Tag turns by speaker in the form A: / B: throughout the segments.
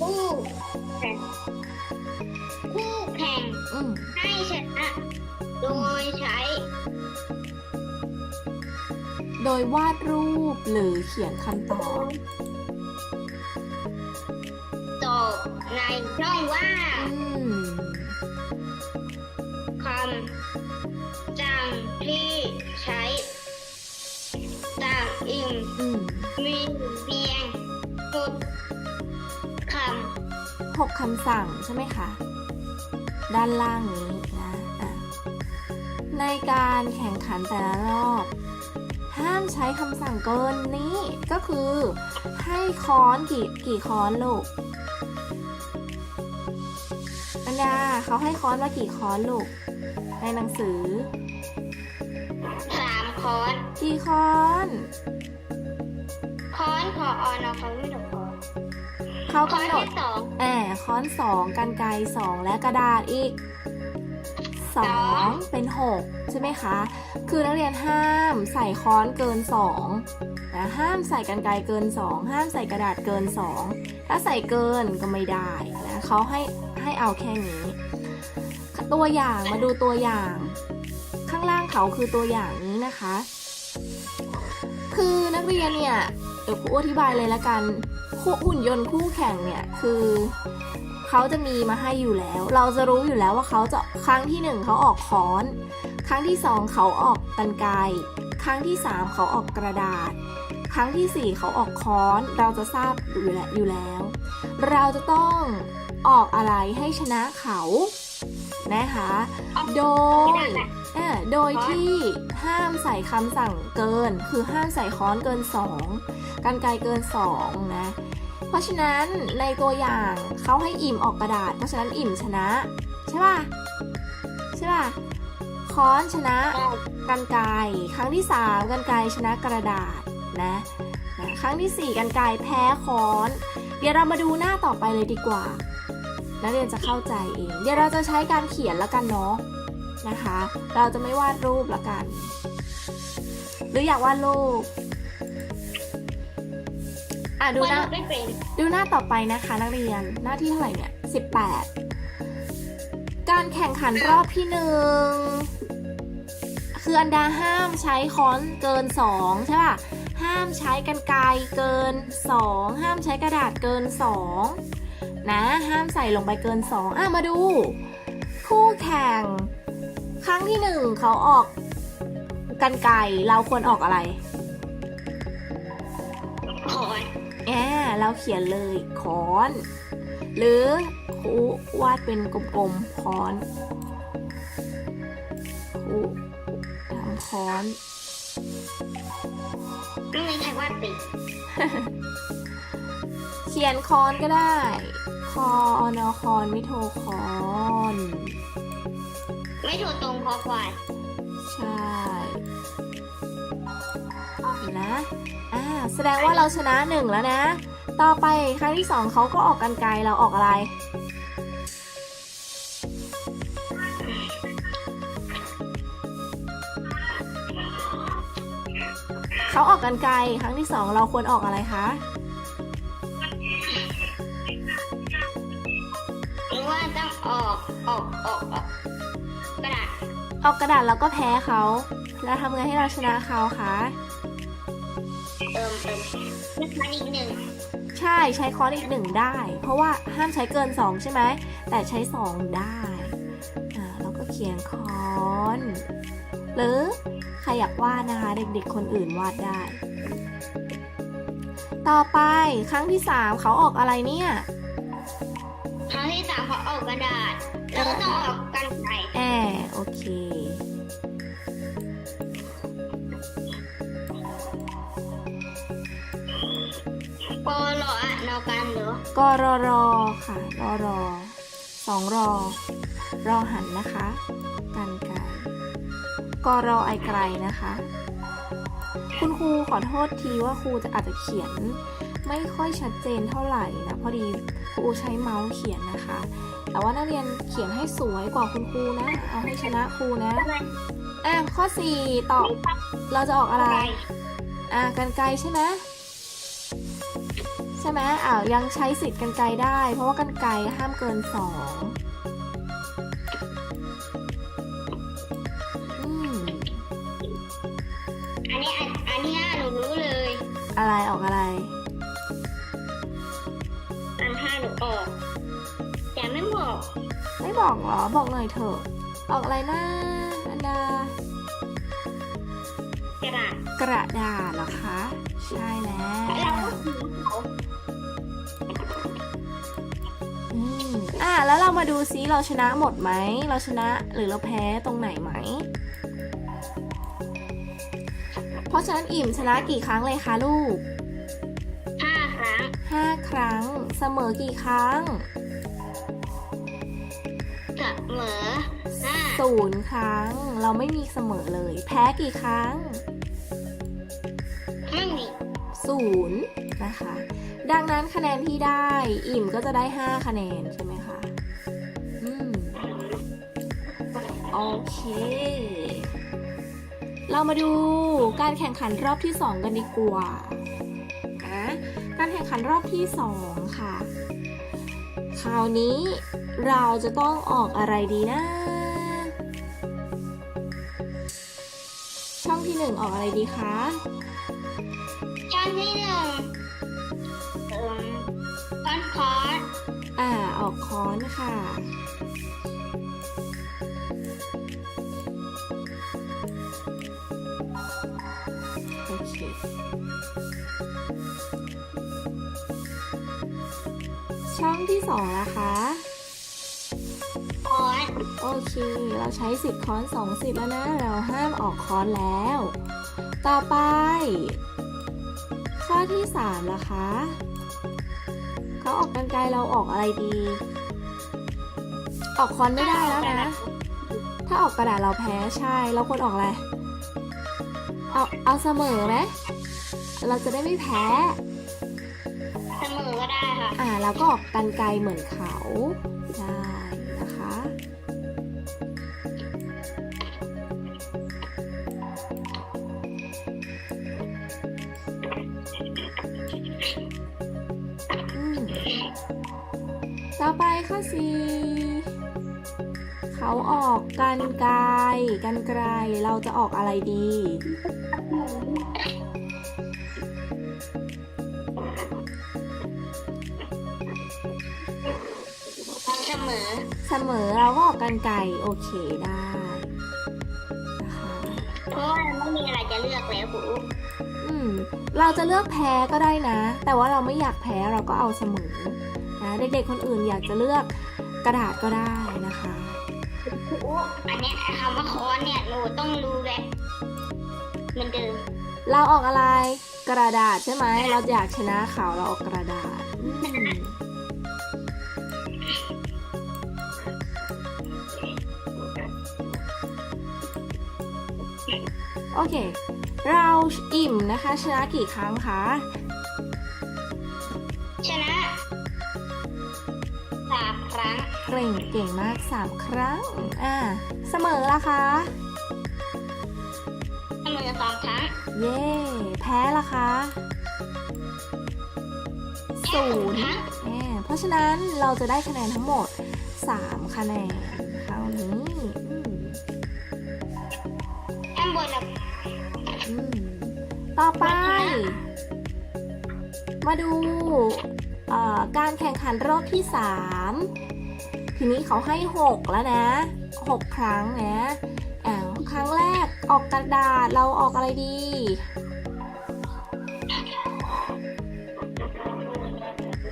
A: ผู้แข่ง
B: คู่แข่ง
A: อื
B: ม
A: ให้ชนะโดยใช้
B: โดยวาดรูปหรือเขียนคำตอบ
A: ตอบในช่องว่าง
B: อืม
A: คำจังที่ใช้ต่างอิง
B: อืม
A: มีเ6 คำ
B: สั่งใช่ไหมคะ ด้านล่างนี้นะะในการแข่งขันแต่ละรอบ ห้ามใช้คำสั่งเกินนี้ก็คือ ให้ค้อนกี่กี่ค้อนลูกอันดาเขาให้ค้อนมากี่ค้อนลูก ในหนังสือ
A: สามค้อน
B: กี่ค้อน
A: ค้อนขออ่อนอฟาวิดค้อน
B: เขากำหนด
A: สอง
B: แอบค้อนสองกันไกสองและกระดาษอีกสองเป็นหกใช่ไหมคะ คือนักเรียนห้ามใส่ค้อนเกินสองนะห้ามใส่กันไกเกินสองห้ามใส่กระดาษเกินสองถ้าใส่เกินก็ไม่ได้นะเขาให้ให้เอาแค่นี้ ตัวอย่างมาดูตัวอย่าง ข้างล่างเขาคือตัวอย่างนี้นะคะ คือนักเรียนเนี่ยเดี๋ยวครูอธิบายเลยละกัน หุ่นยนต์คู่แข่งเนี่ยคือเขาจะมีมาให้อยู่แล้ว เราจะรู้อยู่แล้วว่าเขาจะครั้งที่หนึ่งเขาออกค้อน ครั้งที่สองเขาออกกันไกรครั้งที่สามเขาออกกระดาษ ครั้งที่สี่เขาออกค้อน เราจะทราบอยู่แล้วอยู่แล้ว เราจะต้องออกอะไรให้ชนะเขานะคะ โดยเอ่อโดยที่ห้ามใส่คำสั่งเกิน คือห้ามใส่ค้อนเกิน 2 กันไกลเกิน 2 นะ เพราะฉะนั้นในตัวอย่างเขาให้อิ่มออกกระดาษ เพราะฉะนั้นอิ่มชนะ ใช่ป่ะ ใช่ป่ะ ค้อนชนะกันไกครั้งที่ 3 กันไกชนะกระดาษนะนะครั้งทีสี่ 4 กันไกแพ้ค้อน เดี๋ยวเรามาดูหน้าต่อไปเลยดีกว่า นักเรียนจะเข้าใจเอง เดี๋ยวเราจะใช้การเขียนแล้วกันเนาะนะคะ เราจะไม่วาดรูปละกัน หรืออยากวาดรูป อะดูหน้า
A: ไม่เป็น
B: ดูหน้าต่อไปนะคะ นักเรียนหน้าที่เท่าไหร่เนี่ย18การแข่งขันรอบที่หนึ่งคืออันดาห้ามใช้ค้อนเกิน2ใช่ป่ะห้ามใช้กันไกรเกิน2ห้ามใช้กระดาษเกิน2นะห้ามใส่ลงไปเกิน2อะมาดู คู่แข่ง ครั้งที่หนึ่งเขาออกกันไกรเราควรออกอะไร
A: อ
B: บเราเขียนเลยค้อน หรือครูวาดเป็นกลมๆค้อนครูทำค้อน
A: ไม่มีใครวาดติด
B: เขียนค้อนก็ได้ คอนอคอนไม่โทรคอน
A: ไม่ถูกตรงคอควาย
B: ใช่เห็นนะอ่าแสดงว่าเราชนะหนึ่งแล้วนะ ต่อไปครั้งที่สองเขาก็ออกกันไกลเราออกอะไร เขาออกกันไกลครั้งที่สองเราควรออกอะไรคะ
A: หรือว่าต้องออกออกออกออกกระดาษ
B: ออกกระดาษแล้วก็แพ้เขา แล้วทำไงให้เราชนะเขาคะ
A: เติมเติมนึกมาอีกหนึ่ง
B: ใช่ใช้ค้อนอีกหนึ่งได้ เพราะว่าห้ามใช้เกิน 2 ใช่ไหม แต่ใช้ 2 ได้อ่าแล้วก็เขียนค้อนหรือใครอยากวาดนะคะ เด็กๆคนอื่นวาดได้ ต่อไปครั้งที่ 3 เขาออกอะไรเนี่ย
A: ครั้งที่สามเขาออกกระดาษแล้วก็ต้องออกกันไกร
B: แอโอเค
A: รออะนอกันเหรอก
B: รอรอค่ะรอรอสองรอ รอหันนะคะกันไกลกรอไอไกลนะคะ คุณครูขอโทษทีว่าครูจะอาจจะเขียน ไม่ค่อยชัดเจนเท่าไหร่นะพอดีครูใช้เมาส์เขียนนะคะ แต่ว่านักเรียนเขียนให้สวยกว่าคุณครูนะ เอาให้ชนะครูนะอะข้อสี่ตอบ เราจะออกอะไร อะกันไกรใช่ไหมใช่ไหมอ่ายังใช้สิทธิ์กันไกรได้ เพราะว่ากันไกรห้ามเกินสองอืม
A: อันนี้อันอันนี้ห้าหนูรู้เลย
B: อะไรออกอะไร
A: อันห้าหนูออกแต่ไม่บอก
B: ไม่บอกเหรอ บอกหน่อยเถอะ ออกอะไรนะอันดาก
A: ระดาษ
B: กระดาษเหรอคะ ใช่แล้
A: แล้ว
B: ว
A: ก็สีเขา
B: อืมอะแล้วเรามาดูซิเราชนะหมดไหม เราชนะหรือเราแพ้ตรงไหนไหม เพราะฉะนั้นอิ่มชนะกี่ครั้งเลยคะลูก
A: ห้าครั้ง
B: ห้าครั้ง เสมอกี่ครั้ง
A: เสมอห้า
B: ศูนย์ครั้ง เราไม่มีเสมอเลย แพ้กี่ครั้ง
A: ไม่มี
B: ศูนย์นะคะ ดังนั้นคะแนนที่ได้อิ่มก็จะได้ 5 คะแนนใช่ไหมคะอืมโอเค เรามาดูการแข่งขันรอบที่ 2 กันดีกว่านะการแข่งขันรอบที่ 2 ค่ะ คราวนี้เราจะต้องออกอะไรดีนะ ช่องที่ 1 ออกอะไรดีคะ
A: นที่หนึ่งเอิ่มคอนคอร์ส
B: อ่า ออกค้อนค่ะ โอเค ช่องที่สองนะคะ
A: คอร์ส
B: โอเค เราใช้สิทธิ์ค้อนสองสิทธิ์แล้วนะ เราห้ามออกค้อนแล้ว ต่อไปข้ อที่สามนะคะเขาออกกันไกลเราออกอะไรดี ออกค้อนไม่ได้แล้วนะ ถ้าออกกระดาษเราแพ้ใช่ เราควรออกอะไร เอาเอาเสมอไหมเราจะได้ไม่แพ้
A: เสมอก็ได้ค่ะ
B: อ่าเราก็ออกกันไกลเหมือนเขา ต่อไปข้อสี่เขาออกกันไกลกันไกลเราจะออกอะไรดี
A: เสมอ
B: เสมอเราก็ออกกันไกลโอเคได้นะคะ
A: เพราะว่าไม่มีอะไรจะเลือกแล้วครู
B: อืม เราจะเลือกแพ้ก็ได้นะ แต่ว่าเราไม่อยากแพ้เราก็เอาเสมอ นะเด็กๆคนอื่นอยากจะเลือกกระดาษก็ได้นะคะ
A: ครูอันเนี้ยคำว่าคอนเนี่ยหนูต้องรู้แหละเหมือนเดิม
B: เราออกอะไรกระดาษใช่ไหมเราอยากชนะเขาเราออกกระดาษอืมโอเค เราอิ่มนะคะ ชนะกี่ครั้งคะ ก่งเก่งมาก 3 ครั้ง อ่า เสมอละคะ
A: เสมอสองครั้ง
B: เย่แพ้ละคะศูนย์
A: ครั้ง
B: แหมเพราะฉะนั้นเราจะได้คะแนนทั้งหมด 3 คะแนนคราวนี้อืม
A: ข้างบนเรา
B: อืมต่อไป มาดูเอ่อการแข่งขันรอบที่ 3 ทีนี้เขาให้ 6 แล้วนะ 6 ครั้งนะอ่าครั้งแรกออกกระดาษเราออกอะไรดี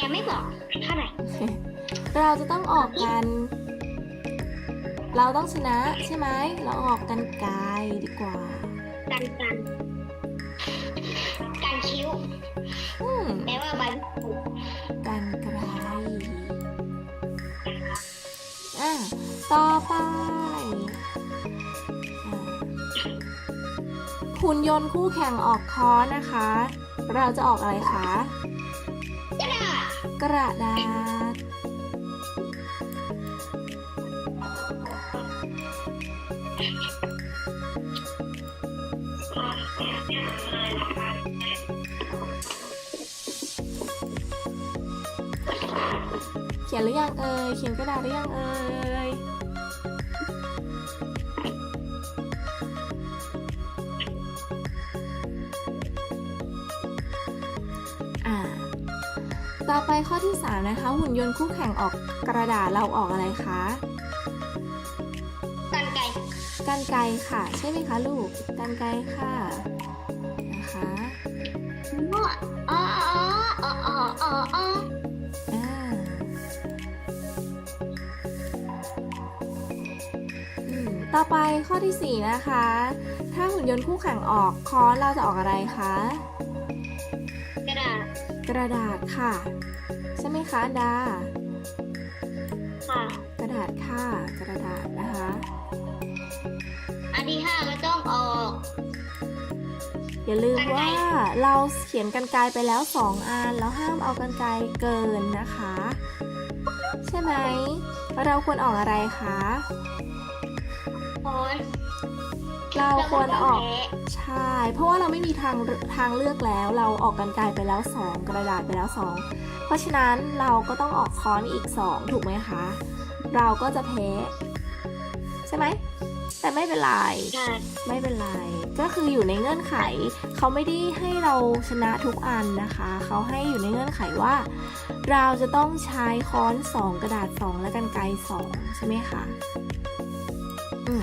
A: ยังไม่บอกเท่าไหร่
B: เราจะต้องออกกัน เราต้องชนะใช่ไหม เราออกกันไกลดีกว่า
A: กันกันกันคิ้ว
B: อืม
A: แปลว่าใบ
B: กันไกลอะ ต่อไป หุ่นยนต์คู่แข่งออกค้อนนะคะ เราจะออกอะไรคะ
A: กระดาษ
B: เขียนหรือยังเอ่ย เขียนกระดาษหรือยังเอ่ย 3 นะคะ หุ่นยนต์คู่แข่งออกกระดาษเราออกอะไรคะ
A: กันไก่
B: กันไกรค่ะ ใช่ไหมคะลูกกันไกรค่ะนะคะ
A: อ๋ออ๋ออ๋ออ๋ออ๋ออ๋อ
B: อ่าอืมต่อไปข้อที่ 4 นะคะ ถ้าหุ่นยนต์คู่แข่งออกค้อนเราจะออกอะไรคะ
A: กระดาษ
B: กระดาษค่ะ ใช่ไหมคะอันดา
A: ค่ะ
B: กระดาษค่ะกระดาษนะคะ
A: อันที่ห้าก็ต้องออก
B: อย่าลืม
A: กรรไกร
B: ว่าเราเขียนกันไกรไปแล้ว2อันแล้วห้ามเอากันไกรเกินนะคะ ใช่ไหม เราควรออกอะไรคะ
A: โคน
B: เราควรออก
A: แล้ว
B: ใช่เพราะว่าเราไม่มีทางทางเลือกแล้ว เราออกกันไกรไปแล้ว 2 กระดาษไปแล้ว 2 เพราะฉะนั้นเราก็ต้องออกค้อนอีก 2 ถูกไหมคะ เราก็จะแพ้ใช่ไหมแต่ไม่เป็นไร
A: ก็แพ้
B: ไม่เป็นไร ก็คืออยู่ในเงื่อนไข เขาไม่ได้ให้เราชนะทุกอันนะคะ เขาให้อยู่ในเงื่อนไขว่า เราจะต้องใช้ค้อน 2 กระดาษ 2 และกันไกร2ใช่ไหมคะอืม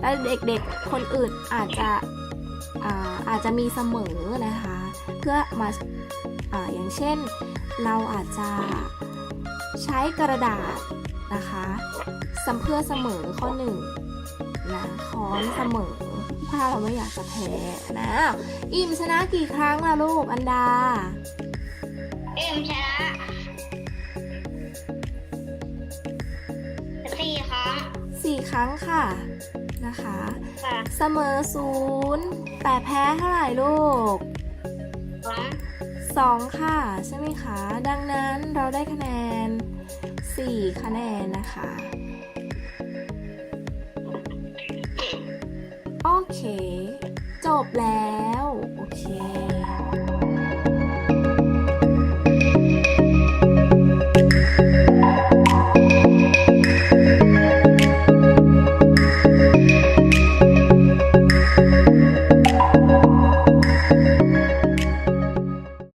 B: แล้วเด็กๆคนอื่นอาจจะอ่าอาจจะมีเสมอนะคะ เพื่อมาอาอย่างเช่น เราอาจจะใช้กระดาษนะคะสัมเพื่อเสมอข้อหนึ่งนะค้อนเสมอถ้าเราไม่อยากจะแพ้นะอิ่มชนะกี่ครั้งล่ะลูกอันดา
A: เอ็มชนะสี่ครั้ง
B: สี่ครั้งค่ะ นะคะ
A: ค่ะ
B: เสมอศูนย์แต่แพ้เท่าไหร่ลูก
A: สอง
B: สองค่ะ ใช่ไหมคะ ดังนั้นเราได้คะแนน4คะแนนนะคะ โอเค จบแล้ว โอเค